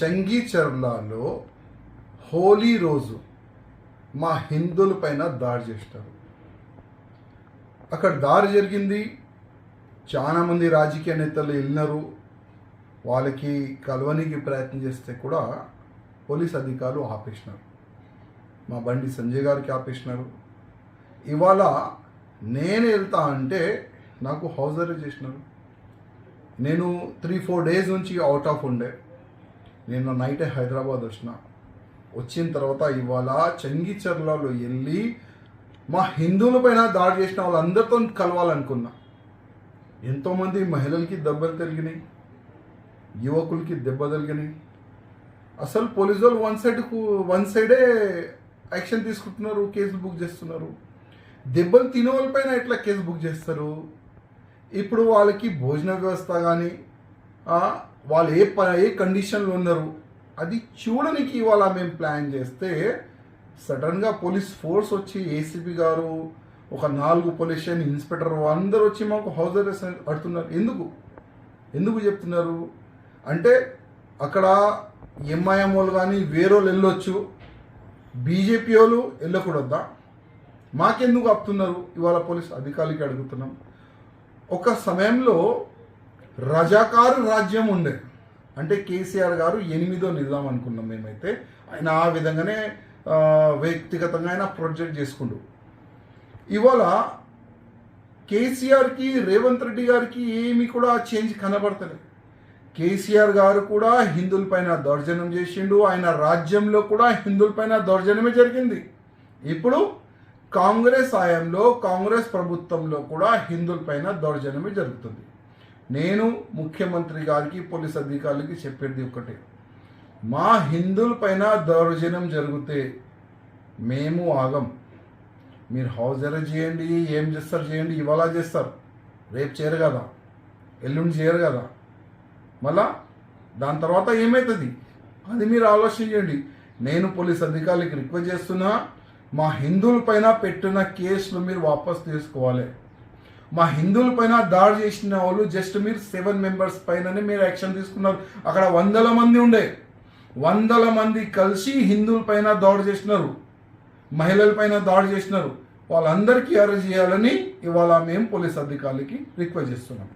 చంగీచర్లాలో హోలీ రోజు మా హిందువుల పైన దాడి చేస్తారు. అక్కడ దాడి జరిగింది. చాలామంది రాజకీయ నేతలు వెళ్ళినారు. వాళ్ళకి కలవనికి ప్రయత్నం చేస్తే కూడా పోలీస్ అధికారులు ఆపేసినారు. మా బండి సంజయ్ గారికి ఆపేసినారు. ఇవాళ నేను వెళ్తా అంటే నాకు హౌస్ అరెస్ట్ చేసినారు. నేను త్రీ ఫోర్ డేస్ నుంచి అవుట్ ఆఫ్ ఉండే. నిన్న నైట్ హైదరాబాద్ వచ్చిన. వచ్చిన తర్వాత ఇవాళ చంగిచర్లలో వెళ్ళి మా హిందువుల పైన దాడి చేసిన వాళ్ళందరితో కలవాలనుకున్నా. ఎంతోమంది మహిళలకి దెబ్బలు తగిలినాయి. యువకులకి దెబ్బ తగిలినాయి. అసలు పోలీసు వాళ్ళు వన్ సైడ్కు వన్ సైడే యాక్షన్ తీసుకుంటున్నారు కేసులు బుక్ చేస్తున్నారు. దెబ్బలు తినే వాళ్ళపైన ఎట్లా కేసు బుక్ చేస్తారు? ఇప్పుడు వాళ్ళకి భోజన వ్యవస్థ కానీ వాళ్ళు ఏ ప ఏ కండిషన్లో ఉన్నారు? అది చూడడానికి ఇవాళ మేము ప్లాన్ చేస్తే సడన్గా పోలీస్ ఫోర్స్ వచ్చి ఏసీపీ గారు ఒక నాలుగు పొల్యూషన్ ఇన్స్పెక్టర్ అందరూ వచ్చి మాకు హౌస్ అరెస్ట్ అడుతున్నారు ఎందుకు? ఎందుకు చెప్తున్నారు? అంటే అక్కడ ఎంఐఎం వాళ్ళు కానీ వేరే వాళ్ళు వెళ్ళొచ్చు. బీజేపీ వాళ్ళు వెళ్ళకూడదా? మాకెందుకు ఆపుతున్నారు? ఇవాళ పోలీస్ అధికారికి అడుగుతున్నాం. ఒక సమయంలో రజాకారు రాజ్యం ఉండే. అంటే కేసీఆర్ గారు ఎనిమిదో నిజాం అనుకున్నాం మేమైతే. ఆయన ఆ విధంగానే వ్యక్తిగతంగా ఆయన ప్రొజెక్ట్ చేసుకుండు. ఇవాళ కేసీఆర్కి రేవంత్ రెడ్డి గారికి ఏమి కూడా చేంజ్ కనబడతలేదు. కేసీఆర్ గారు కూడా హిందువుల పైన దౌర్జన్యం చేసిండు. ఆయన రాజ్యంలో కూడా హిందువుల పైన దౌర్జన్యమే జరిగింది. ఇప్పుడు కాంగ్రెస్ హయాంలో కాంగ్రెస్ ప్రభుత్వంలో కూడా హిందువుల పైన దౌర్జన్యమే జరుగుతుంది. నేను ముఖ్యమంత్రి గారికి పోలీస్ అధికారులకి చెప్పేది ఒకటే మా హిందువుల పైన దౌర్జన్యం జరిగితే మేము ఆగం. మీరు హౌస్ అరెస్ట్ చేయండి ఏం చేస్తారు చేయండి ఇవాళ చేస్తారు. రేపు చేయరు కదా. ఎల్లుండి చేయరు కదా. మళ్ళా దాని తర్వాత ఏమవుతుంది అది మీరు ఆలోచించండి నేను పోలీస్ అధికారులకి రిక్వెస్ట్ చేస్తున్నా మా హిందువుల పైన పెట్టిన కేసులు మీరు వాపస్ తీసుకోవాలి. మా హిందువుల పైన దాడి చేసిన వాళ్ళు జస్ట్ మీరు సెవెన్ మెంబర్స్ పైననే మీరు యాక్షన్ తీసుకున్నారు. అక్కడ వందల మంది ఉండే. వందల మంది కలిసి హిందువుల పైన దాడి చేసినారు. మహిళల పైన దాడి చేసినారు. వాళ్ళందరికీ అరెస్ట్ చేయాలని ఇవాళ మేము పోలీస్ అధికారులకి రిక్వెస్ట్ చేస్తున్నాం.